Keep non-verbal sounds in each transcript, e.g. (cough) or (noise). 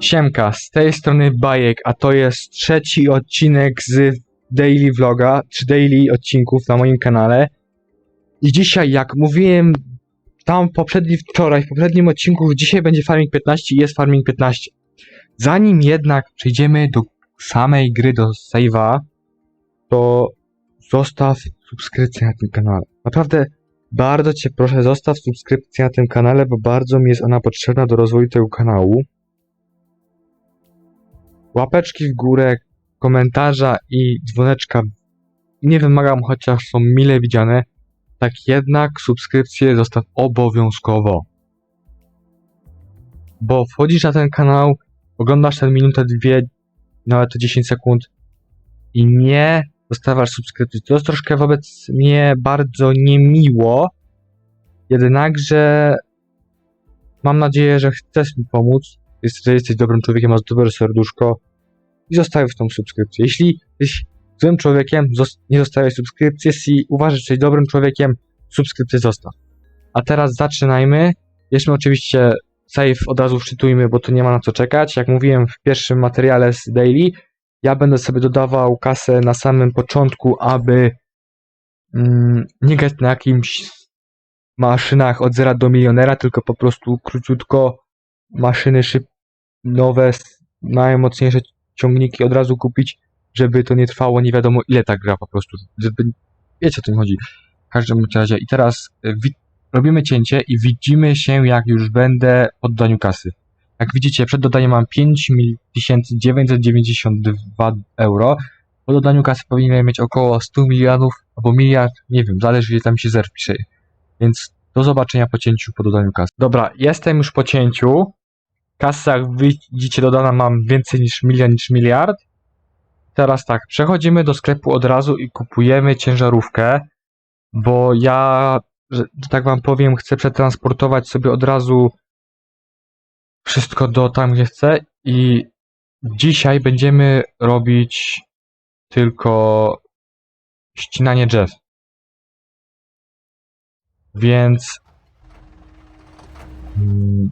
Siemka, z tej strony Bajek, a to jest trzeci odcinek z Daily Vloga, czy Daily odcinków na moim kanale. I dzisiaj, jak mówiłem tam poprzedni, wczoraj, w poprzednim odcinku, dzisiaj będzie Farming 15 i jest Farming 15. Zanim jednak przejdziemy do samej gry, do save'a, to zostaw subskrypcję na tym kanale. Naprawdę bardzo Cię proszę, zostaw subskrypcję na tym kanale, bo bardzo mi jest ona potrzebna do rozwoju tego kanału łapeczki w górę, komentarza i dzwoneczka nie wymagam, chociaż są mile widziane, tak jednak subskrypcję zostaw obowiązkowo. Bo wchodzisz na ten kanał, oglądasz ten minutę, dwie, nawet 10 sekund i nie zostawiasz subskrypcji. To jest troszkę wobec mnie bardzo niemiło, jednakże mam nadzieję, że chcesz mi pomóc, że jesteś dobrym człowiekiem, masz dobre serduszko i zostawisz tą subskrypcję. Jeśli jesteś złym człowiekiem, nie zostawiaj subskrypcji. Jeśli uważasz, że jesteś dobrym człowiekiem, subskrypcję zostaw. A teraz zaczynajmy. Jeszcze oczywiście save od razu wczytujmy, bo tu nie ma na co czekać. Jak mówiłem w pierwszym materiale z Daily, ja będę sobie dodawał kasę na samym początku, aby mm, nie grać na jakimś maszynach od zera do milionera, tylko po prostu króciutko maszyny szyb nowe, najmocniejsze ciągniki od razu kupić, żeby to nie trwało nie wiadomo ile ta gra po prostu, żeby, wiecie o mi chodzi. W każdym razie i teraz wi- robimy cięcie i widzimy się jak już będę po dodaniu kasy. Jak widzicie przed dodaniem mam 5992 euro, po dodaniu kasy powinienem mieć około 100 milionów albo miliard, nie wiem, zależy ile tam się zer wpisze. Więc do zobaczenia po cięciu, po dodaniu kasy. Dobra, jestem już po cięciu. Kasa, jak widzicie, dodana mam więcej niż milion, niż miliard. Teraz tak, przechodzimy do sklepu od razu i kupujemy ciężarówkę, bo ja, że, tak wam powiem, chcę przetransportować sobie od razu wszystko do tam, gdzie chcę i dzisiaj będziemy robić tylko ścinanie drzew. Więc mm,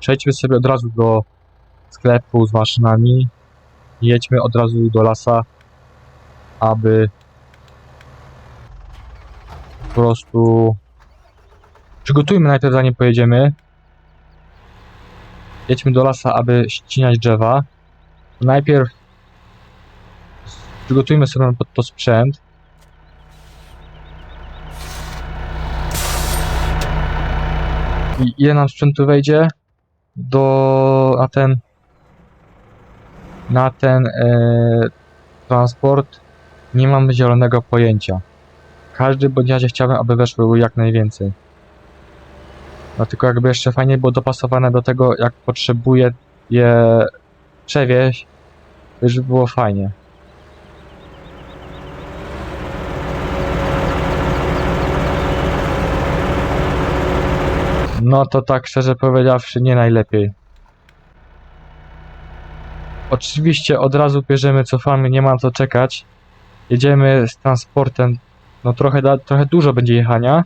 przejdźmy sobie od razu do sklepu z maszynami i jedźmy od razu do lasa, aby po prostu przygotujmy najpierw zanim pojedziemy. Jedźmy do lasa, aby ścinać drzewa. Najpierw przygotujmy sobie pod to sprzęt. I ile nam sprzętu wejdzie? Do, na ten na ten e, transport nie mamy zielonego pojęcia. W każdym bądź razie chciałbym, aby weszło jak najwięcej. No tylko jakby jeszcze fajnie było dopasowane do tego, jak potrzebuję je przewieźć, już by było fajnie. No to tak szczerze powiedziawszy nie najlepiej. Oczywiście od razu bierzemy, cofamy, nie ma co czekać. Jedziemy z transportem, no trochę, da, trochę dużo będzie jechania,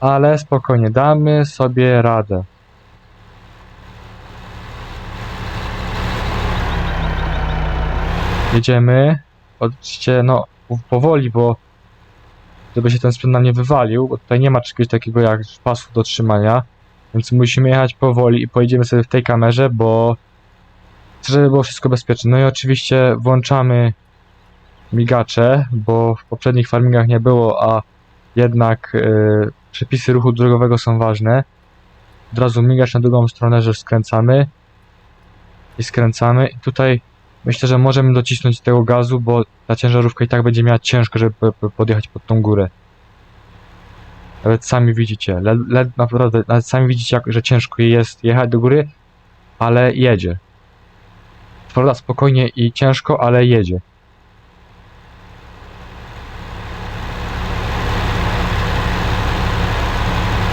ale spokojnie, damy sobie radę. Jedziemy, oczywiście no powoli, bo żeby się ten sprzęt nam nie wywalił, bo tutaj nie ma czegoś takiego jak pasu do trzymania, więc musimy jechać powoli i pojedziemy sobie w tej kamerze, bo żeby było wszystko bezpieczne. No i oczywiście włączamy migacze, bo w poprzednich farmingach nie było, a jednak y, przepisy ruchu drogowego są ważne. Od razu migacz na drugą stronę, że skręcamy i skręcamy. I tutaj myślę, że możemy docisnąć tego gazu, bo ta ciężarówka i tak będzie miała ciężko, żeby po- po- podjechać pod tą górę. Nawet sami widzicie, le, le, naprawdę, nawet sami widzicie, jak, że ciężko jest jechać do góry, ale jedzie. Co Prawda, spokojnie i ciężko, ale jedzie.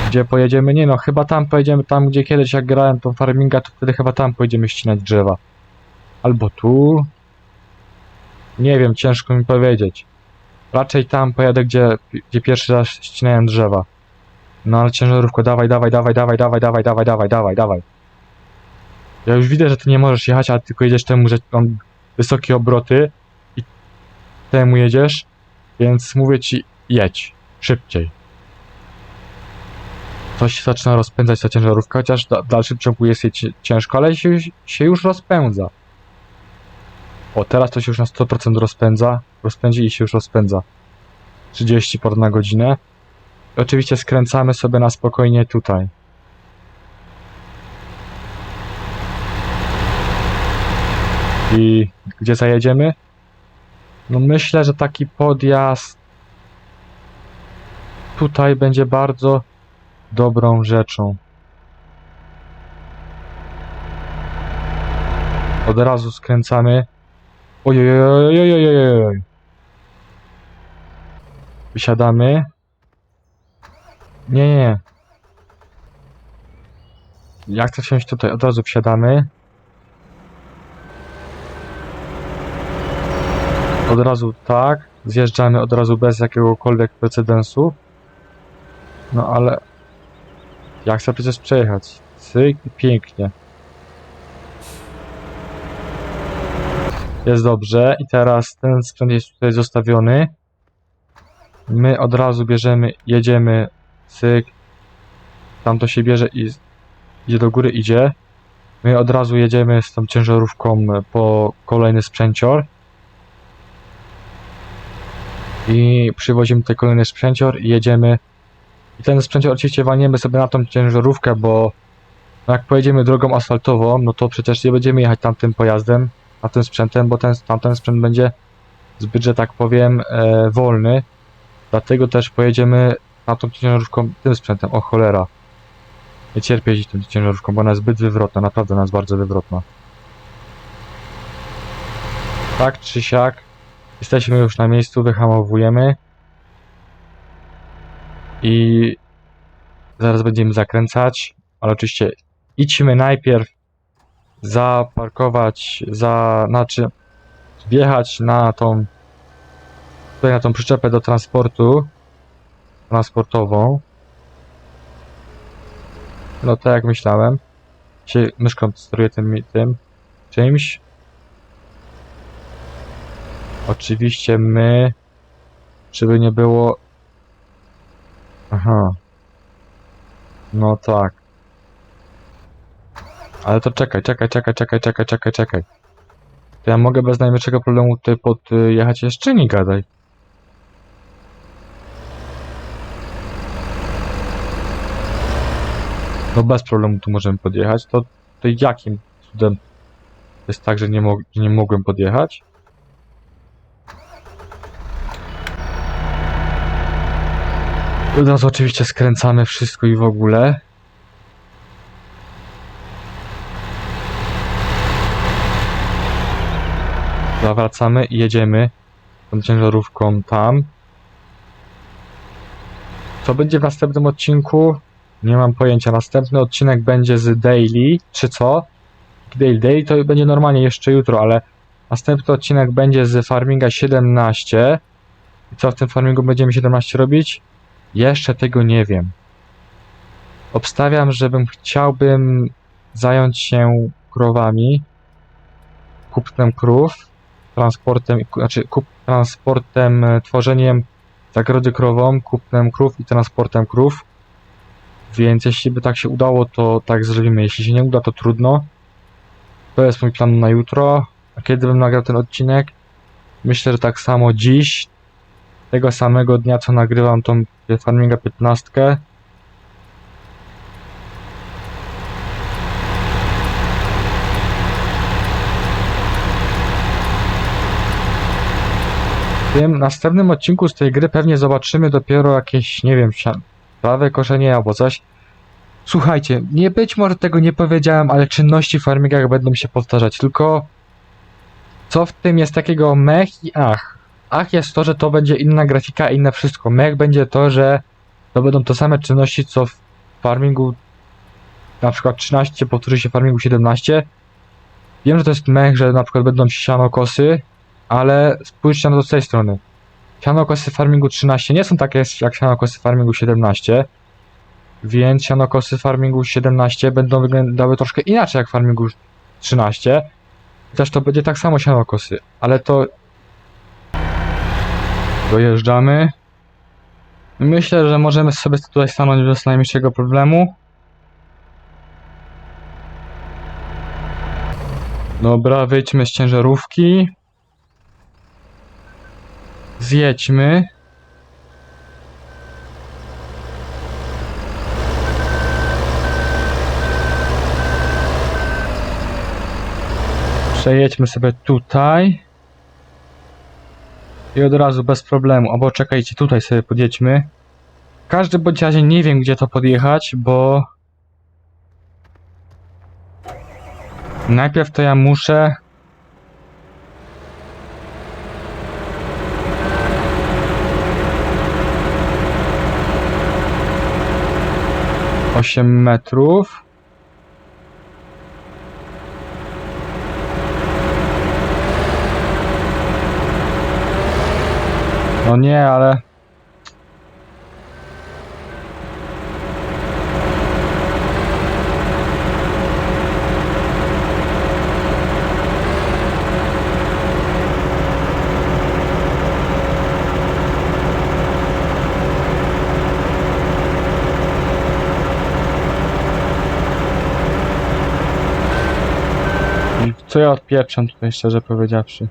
Gdzie pojedziemy? Nie no, chyba tam pojedziemy, tam gdzie kiedyś jak grałem tą farminga, to wtedy chyba tam pojedziemy ścinać drzewa. Albo tu. Nie wiem, ciężko mi powiedzieć. Raczej tam pojadę, gdzie, gdzie pierwszy raz ścinałem drzewa. No ale ciężarówko, dawaj, dawaj, dawaj, dawaj, dawaj, dawaj, dawaj, dawaj, dawaj, dawaj. Ja już widzę, że ty nie możesz jechać, a tylko jedziesz temu, że mam wysokie obroty i temu jedziesz, więc mówię ci jedź szybciej. Coś się zaczyna rozpędzać ta ciężarówka, chociaż w dalszym ciągu jest jej ci- ciężko, ale się, się już rozpędza. O, teraz to się już na 100% rozpędza, rozpędzi i się już rozpędza. 30 por na godzinę. I oczywiście skręcamy sobie na spokojnie tutaj. I gdzie zajedziemy? No myślę, że taki podjazd tutaj będzie bardzo dobrą rzeczą. Od razu skręcamy. Ojojojojojojojoj. Wysiadamy. Nie, nie, nie. Ja chcę tutaj, od razu wsiadamy. Od razu tak, zjeżdżamy od razu bez jakiegokolwiek precedensu. No ale ja chcę przejechać. Cyk pięknie. Jest dobrze i teraz ten sprzęt jest tutaj zostawiony. My od razu bierzemy, jedziemy, cyk. Tam to się bierze i idzie do góry, idzie. My od razu jedziemy z tą ciężarówką po kolejny sprzęcior. I przywozimy tutaj kolejny sprzęcior i jedziemy. I ten sprzęcior oczywiście walniemy sobie na tą ciężarówkę, bo jak pojedziemy drogą asfaltową, no to przecież nie będziemy jechać tamtym pojazdem, a tym sprzętem, bo ten, tamten sprzęt będzie zbyt, że tak powiem, e, wolny. Dlatego też pojedziemy na tą ciężarówką tym sprzętem. O cholera. Nie cierpię jeździć tą ciężarówką, bo ona jest zbyt wywrotna, naprawdę ona jest bardzo wywrotna. Tak czy siak, jesteśmy już na miejscu, wyhamowujemy. I zaraz będziemy zakręcać, ale oczywiście idźmy najpierw zaparkować, za, znaczy wjechać na tą tutaj na tą przyczepę do transportu transportową. No tak jak myślałem. Się myszką steruję tym, tym czymś. Oczywiście my, żeby nie było Aha. No tak. Ale to czekaj, czekaj, czekaj, czekaj, czekaj, czekaj, czekaj. To ja mogę bez najmniejszego problemu tutaj podjechać jeszcze nie gadaj. No bez problemu tu możemy podjechać. To, to jakim cudem jest tak, że nie, mo że nie mogłem podjechać? Od oczywiście skręcamy wszystko i w ogóle. Zawracamy i jedziemy tą ciężarówką tam. Co będzie w następnym odcinku? Nie mam pojęcia. Następny odcinek będzie z Daily, czy co? Daily, Daily to będzie normalnie jeszcze jutro, ale następny odcinek będzie z Farminga 17. I co w tym farmingu będziemy 17 robić? Jeszcze tego nie wiem. Obstawiam, żebym chciałbym zająć się krowami, kupnem krów, transportem, znaczy kup, transportem, e, tworzeniem zagrody krową, kupnem krów i transportem krów. Więc jeśli by tak się udało, to tak zrobimy. Jeśli się nie uda, to trudno. To jest mój plan na jutro. A kiedy bym nagrał ten odcinek? Myślę, że tak samo dziś, tego samego dnia, co nagrywam tą Farminga 15. tym następnym odcinku z tej gry pewnie zobaczymy dopiero jakieś, nie wiem, prawe koszenie albo coś. Słuchajcie, nie być może tego nie powiedziałem, ale czynności w farmingach będą się powtarzać, tylko co w tym jest takiego mech i ach. Ach jest to, że to będzie inna grafika, inne wszystko. Mech będzie to, że to będą te same czynności, co w farmingu na przykład 13 powtórzy się w farmingu 17. Wiem, że to jest mech, że na przykład będą sianokosy, ale spójrzcie na to z tej strony. Sianokosy w farmingu 13 nie są takie jak sianokosy w farmingu 17, więc sianokosy w farmingu 17 będą wyglądały troszkę inaczej jak farmingu 13. Też to będzie tak samo siano kosy, ale to dojeżdżamy. Myślę, że możemy sobie tutaj stanąć bez najmniejszego problemu. Dobra, wyjdźmy z ciężarówki. Zjedźmy. Przejedźmy sobie tutaj. I od razu bez problemu. Albo czekajcie, tutaj sobie podjedźmy. W każdym bądź razie nie wiem, gdzie to podjechać, bo... Najpierw to ja muszę... Osiem metrów. No nie, ale... Co ja odpieprzam tutaj, szczerze powiedziawszy?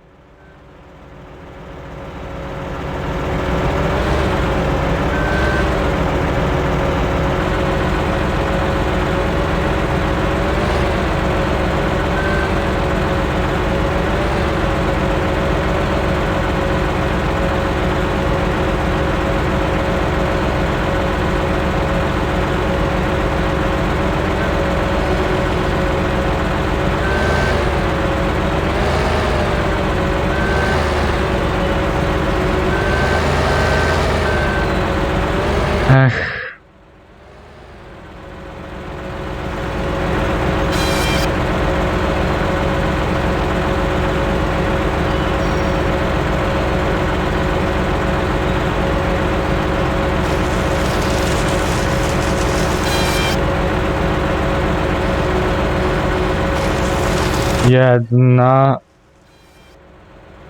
Jedna.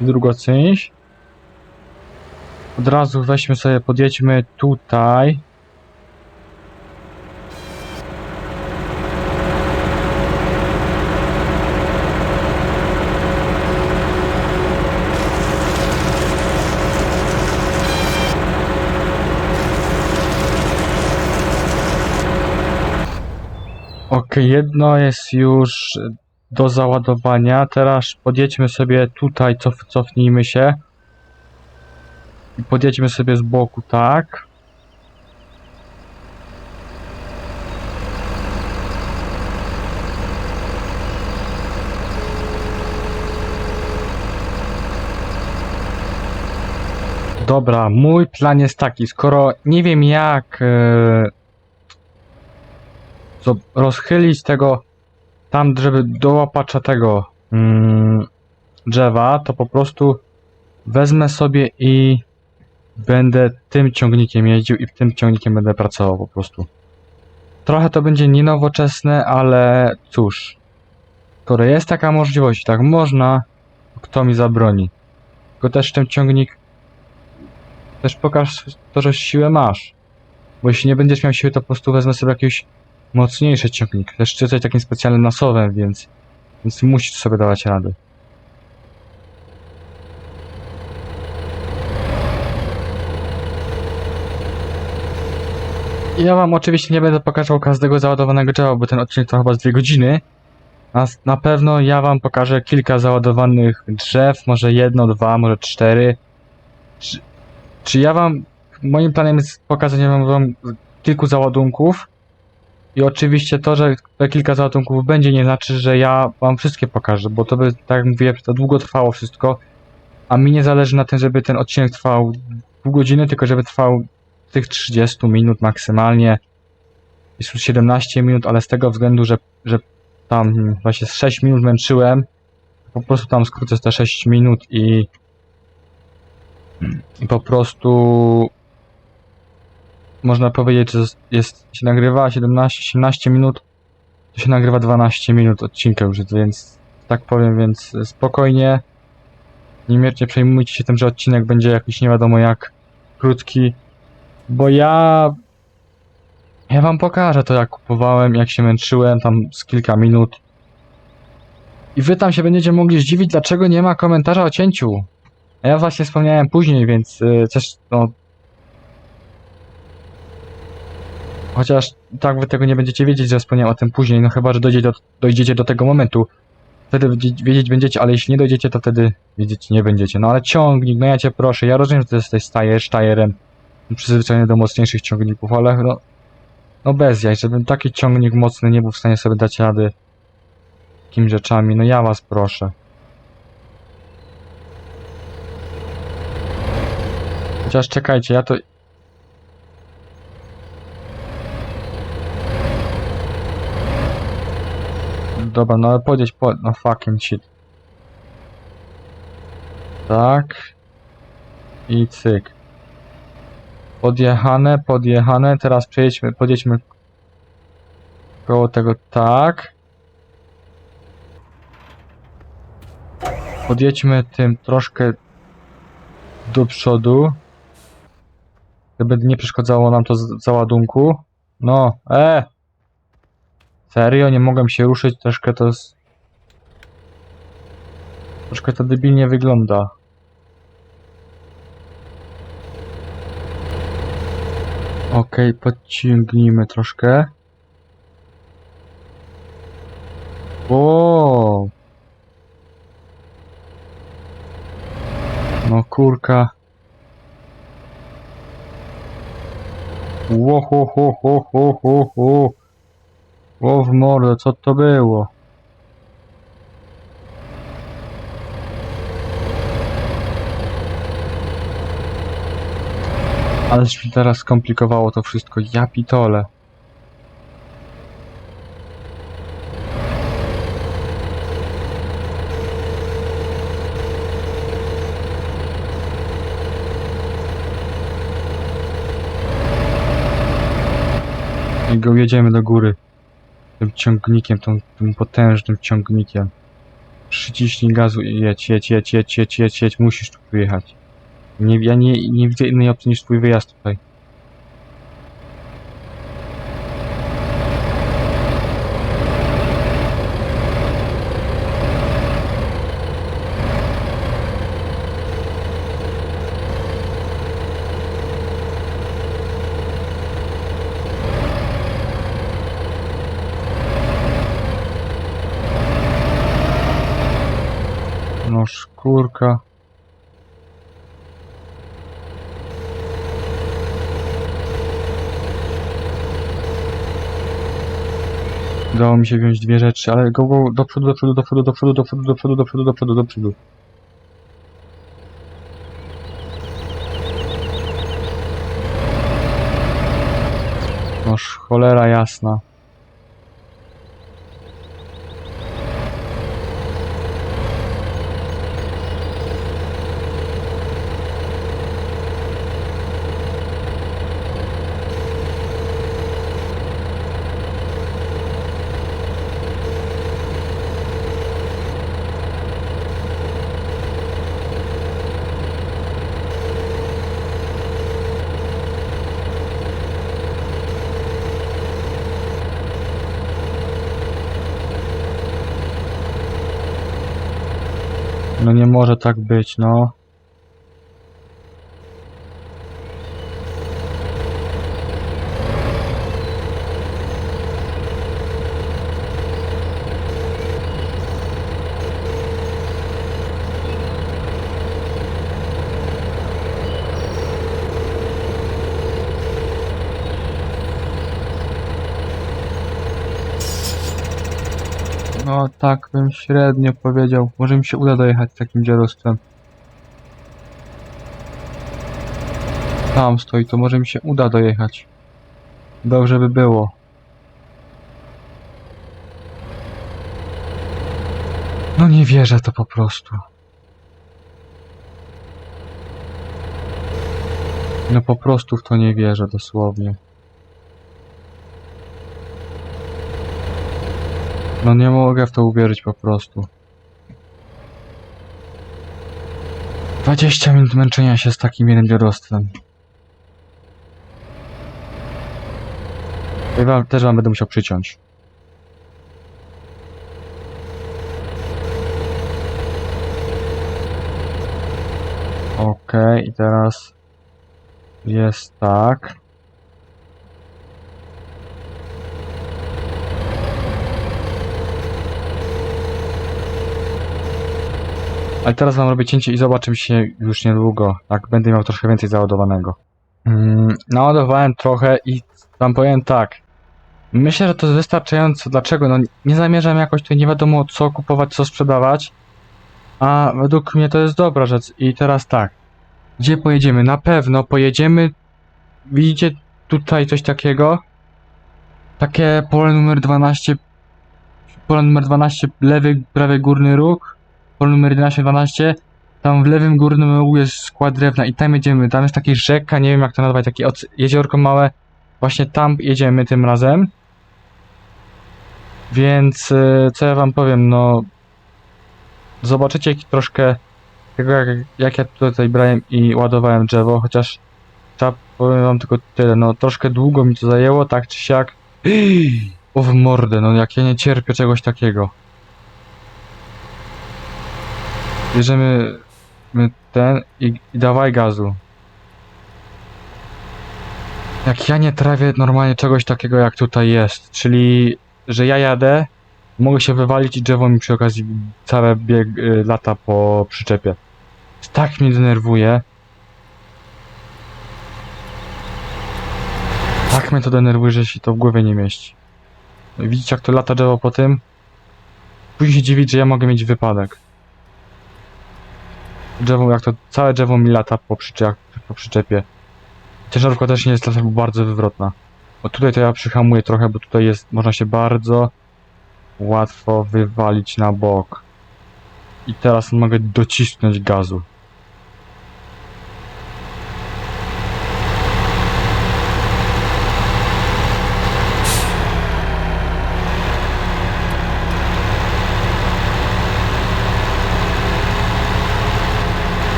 Druga część. Od razu weźmy sobie, podjedźmy tutaj. Ok, jedno jest już do załadowania. Teraz podjedźmy sobie tutaj, cof, cofnijmy się. I podjedźmy sobie z boku, tak. Dobra, mój plan jest taki, skoro nie wiem jak co, rozchylić tego tam, żeby do łapacza tego mm, drzewa, to po prostu wezmę sobie i będę tym ciągnikiem jeździł i tym ciągnikiem będę pracował po prostu. Trochę to będzie nienowoczesne, ale cóż. Skoro jest taka możliwość, tak można, kto mi zabroni. Tylko też ten ciągnik też pokaż to, że siłę masz. Bo jeśli nie będziesz miał siły, to po prostu wezmę sobie jakiś mocniejszy ciągnik. Też tutaj takim specjalnym nasowem, więc, więc musisz sobie dawać radę. Ja wam oczywiście nie będę pokazał każdego załadowanego drzewa, bo ten odcinek to chyba z dwie godziny. A s- na pewno ja wam pokażę kilka załadowanych drzew, może jedno, dwa, może cztery. Czy, czy ja wam, moim planem jest pokazanie wam kilku załadunków. I oczywiście to, że te kilka załadunków będzie, nie znaczy, że ja wam wszystkie pokażę, bo to by, tak jak mówię, to długo trwało wszystko. A mi nie zależy na tym, żeby ten odcinek trwał pół godziny, tylko żeby trwał tych 30 minut maksymalnie. Jest już 17 minut, ale z tego względu, że, że tam właśnie z 6 minut męczyłem, po prostu tam skrócę te 6 minut i, i po prostu można powiedzieć, że jest, się nagrywa 17-18 minut To się nagrywa 12 minut odcinka już, więc tak powiem, więc spokojnie. Nie miercie, przejmujcie się tym, że odcinek będzie jakiś nie wiadomo jak krótki, bo ja ja wam pokażę to jak kupowałem, jak się męczyłem tam z kilka minut. I wy tam się będziecie mogli zdziwić, dlaczego nie ma komentarza o cięciu. A ja właśnie wspomniałem później, więc y, też no. Chociaż tak wy tego nie będziecie wiedzieć, że wspomniałem o tym później, no chyba, że dojdzie do, dojdziecie do tego momentu. Wtedy wiedzieć- będziecie, ale jeśli nie dojdziecie, to wtedy wiedzieć nie będziecie. No ale ciągnik, no ja cię proszę, ja rozumiem, że ty jesteś stajer, stajerem, przyzwyczajony do mocniejszych ciągników, ale no, no bez jaj, żebym taki ciągnik mocny nie był w stanie sobie dać rady takimi rzeczami, no ja was proszę. Chociaż czekajcie, ja to... Dobra, no ale podjedź po... no fucking shit. Tak. I cyk. Podjechane, podjechane, teraz przejedźmy, podjedźmy koło tego tak. Podjedźmy tym troszkę do przodu. Żeby nie przeszkadzało nam to załadunku. No, e! Serio, nie mogłem się ruszyć, troszkę to jest... Troszkę to debilnie wygląda. Okej, podciągnijmy troszkę. O! No kurka. Ło, ho, ho, ho, ho, ho, ho. O w mordę, co to było? Ależ mi teraz skomplikowało to wszystko. Ja pitole. I go jedziemy do góry. Tym ciągnikiem, tą, tym potężnym ciągnikiem. Przyciśnij gazu i jedź, jedź, jedź, jedź, jedź, jedź, jedź. Musisz tu wyjechać. Nie, ja nie, nie widzę innej opcji niż twój wyjazd tutaj. Szkórka. Udało mi się wziąć dwie rzeczy, ale go, go do przodu, do przodu, do przodu, do przodu, do przodu, do przodu, do przodu, do przodu, do przodu. Noż cholera jasna. No nie może tak być, no. No tak bym średnio powiedział. Może mi się uda dojechać takim dziarostwem. Tam stoi, to może mi się uda dojechać. Dobrze by było. No nie wierzę to po prostu. No po prostu w to nie wierzę dosłownie. No nie mogę w to uwierzyć po prostu. 20 minut męczenia się z takim jednym dziadostwem. Wam, też wam będę musiał przyciąć. Okej, i teraz jest tak. Ale teraz wam robię cięcie i zobaczymy się już niedługo, jak będę miał troszkę więcej załadowanego. Mm, naładowałem trochę i wam powiem tak. Myślę, że to jest wystarczająco. Dlaczego? No nie zamierzam jakoś tutaj nie wiadomo co kupować, co sprzedawać. A według mnie to jest dobra rzecz. I teraz tak. Gdzie pojedziemy? Na pewno pojedziemy. Widzicie tutaj coś takiego? Takie pole numer 12. Pole numer 12, lewy, prawy górny róg. Pole numer 11, 12. Tam w lewym górnym rogu jest skład drewna i tam jedziemy. Tam jest taki rzeka, nie wiem jak to nazwać, takie jeziorko małe. Właśnie tam jedziemy tym razem. Więc e, co ja wam powiem, no zobaczycie troszkę tego jak, jak ja tutaj brałem i ładowałem drzewo, chociaż trzeba powiem wam tylko tyle, no troszkę długo mi to zajęło, tak czy siak. (gasps) O w mordę, no jak ja nie cierpię czegoś takiego. Bierzemy my ten i, i dawaj gazu. Jak ja nie trawię normalnie czegoś takiego jak tutaj jest, czyli że ja jadę, mogę się wywalić i drzewo mi przy okazji całe bieg y, lata po przyczepie. Tak mnie denerwuje. Tak mnie to denerwuje, że się to w głowie nie mieści. No Widzicie jak to lata drzewo po tym? Później się dziwić, że ja mogę mieć wypadek. Drzewo, jak to całe drzewo mi lata po, przyczep, po przyczepie. Ciężarówka też nie jest czasem bardzo wywrotna. Bo tutaj to ja przyhamuję trochę, bo tutaj jest, można się bardzo łatwo wywalić na bok. I teraz mogę docisnąć gazu.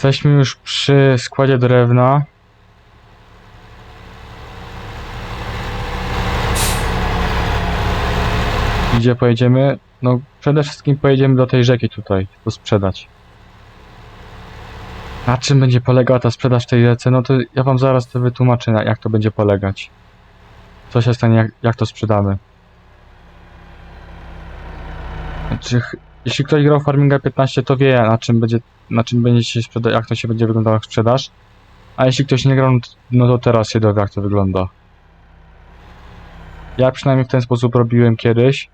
Jesteśmy już przy składzie drewna. Gdzie pojedziemy? No przede wszystkim pojedziemy do tej rzeki tutaj, to sprzedać. Na czym będzie polegała ta sprzedaż tej rzece? No to ja wam zaraz to wytłumaczę, jak to będzie polegać. Co się stanie, jak, jak to sprzedamy. Ch- jeśli ktoś grał w Farminga 15, to wie, na czym będzie na czym będzie się sprzeda- jak to się będzie wyglądała sprzedaż. A jeśli ktoś nie grał, no to teraz się dowie, jak to wygląda. Ja przynajmniej w ten sposób robiłem kiedyś.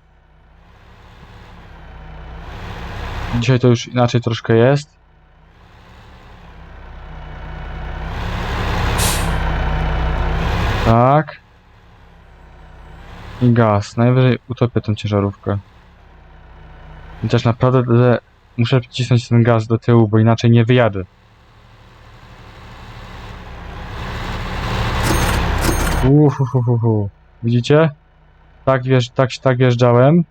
Dzisiaj to już inaczej troszkę jest. Tak. I gaz. Najwyżej utopię tę ciężarówkę. Chociaż naprawdę muszę wcisnąć ten gaz do tyłu, bo inaczej nie wyjadę. Uhuhuhu. Widzicie? Tak, wjeżdż, tak, tak wjeżdżałem.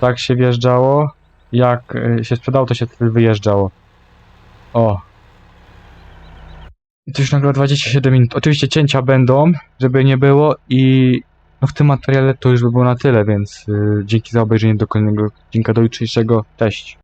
Tak się wjeżdżało. Jak y, się sprzedało, to się wyjeżdżało. O. I to już nagle 27 minut. Oczywiście cięcia będą, żeby nie było i no w tym materiale to już by było na tyle, więc y, dzięki za obejrzenie do kolejnego odcinka do jutrzejszego. Cześć.